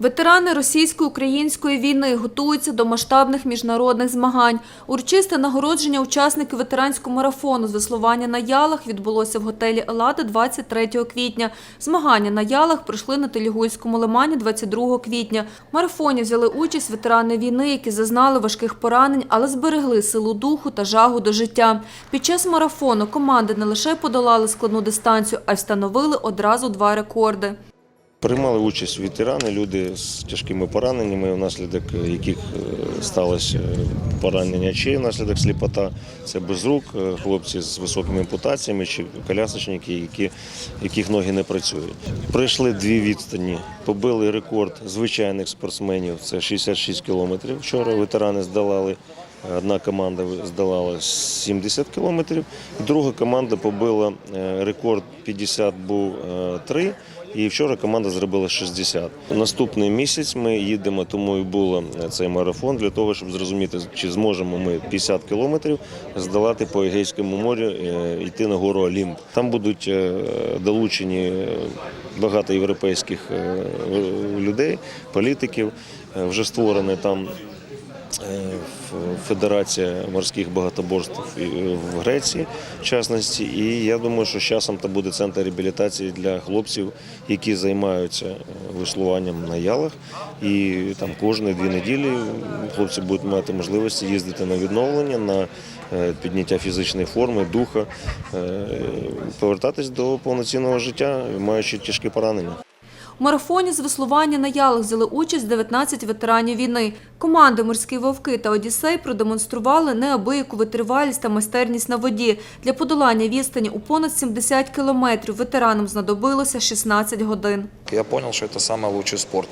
Ветерани російсько-української війни готуються до масштабних міжнародних змагань. Урочисте нагородження учасників ветеранського марафону з веслування на ялах відбулося в готелі «Елада» 23 квітня. Змагання на ялах пройшли на Телігульському лимані 22 квітня. В марафоні взяли участь ветерани війни, які зазнали важких поранень, але зберегли силу духу та жагу до життя. Під час марафону команди не лише подолали складну дистанцію, а й встановили одразу два рекорди. Приймали участь ветерани, люди з тяжкими пораненнями, внаслідок яких е, сталося поранення очей, внаслідок сліпота. Це без рук, е, хлопці з високими ампутаціями чи колясочники, які, яких ноги не працюють. Пройшли дві відстані, побили рекорд звичайних спортсменів. Це 66 кілометрів. Вчора ветерани здолали. Одна команда здолала 70 кілометрів, друга команда побила е, рекорд 50 був е, 3, і вчора команда зробила 60. Наступний місяць ми їдемо, тому і було цей марафон для того, щоб зрозуміти, чи зможемо ми 50 кілометрів здолати по Егейському морю, е, йти на гору Олімп. Там будуть е, долучені е, багато європейських людей, політиків. Вже створений там Федерація морських багатоборств е, в Греції, в частності. І я думаю, що з часом це буде центр реабілітації для хлопців, які займаються е, веслуванням на ялах. І там кожні дві неділі хлопці будуть мати можливості їздити на відновлення, на е, підняття фізичної форми, духа, е, повертатись до повноцінного життя, маючи тяжкі поранення. У марафоні з веслування на ялах взяли участь 19 ветеранів війни. Команди «Морські вовки» та «Одіссей» продемонстрували неабияку витривалість та майстерність на воді. Для подолання відстані у понад 70 кілометрів ветеранам знадобилося 16 годин. Я понял, что это самый лучший спорт.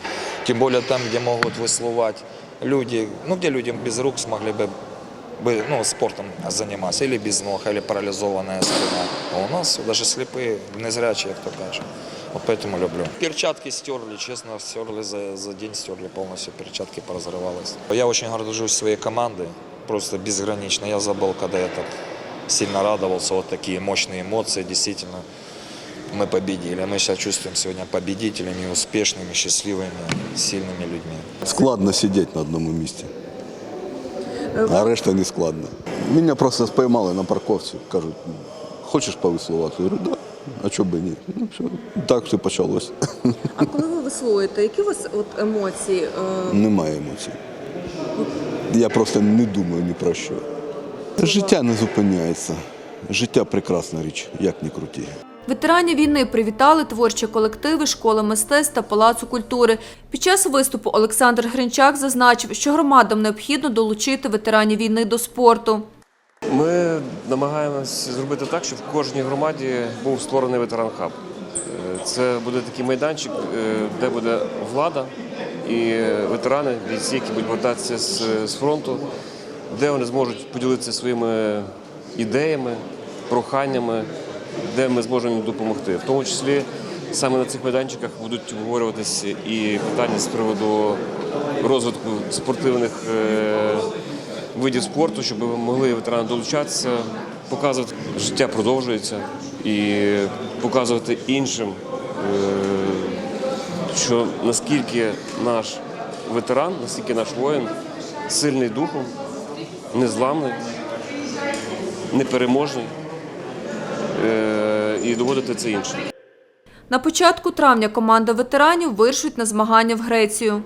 Тем более там, где могут выслывать люди, ну где люди без рук смогли бы бы, ну, спортом заниматься, или без ног, или парализованная спина. А у нас даже слепые, незрячие, кто каже. Вот поэтому люблю. Перчатки стерли, честно, стерли за, за день, стерли полностью, перчатки поразрывалось. Я очень горжусь своей командой, просто безгранично. Я забыл, когда я так сильно радовался, вот такие мощные эмоции, действительно. Мы победили. Мы себя чувствуем сегодня победителями, успешными, счастливыми, сильными людьми. Складно сидіти на одному місці. А решта не складно. Мене просто спіймали на парковці. Кажуть, хочеш повеслувати? Я говорю, да. А чого би ні? Ну, все. Так все почалось. А коли ви веслуєте, які у вас от емоції? Немає емоцій. Я просто не думаю ні про що. Життя не зупиняється. Життя прекрасна річ, як ні круті. Ветеранів війни привітали творчі колективи школи мистецтв та палацу культури. Під час виступу Олександр Гринчак зазначив, що громадам необхідно долучити ветеранів війни до спорту. Ми намагаємось зробити так, щоб в кожній громаді був створений ветеран-хаб. Е, Це буде такий майданчик, е, де буде влада і ветерани, бійці, які будуть повертатися з, з фронту, де вони зможуть поділитися своїми ідеями, проханнями, де ми зможемо їм допомогти. В тому числі саме на цих майданчиках будуть обговорюватися і питання з приводу розвитку спортивних. Видів спорту, щоб могли ветерани долучатися, показувати, життя продовжується і показувати іншим, е, що наскільки наш ветеран, наскільки наш воїн сильний духом, незламний, непереможний е, і доводити це іншим. На початку травня команда ветеранів вирушить на змагання в Грецію.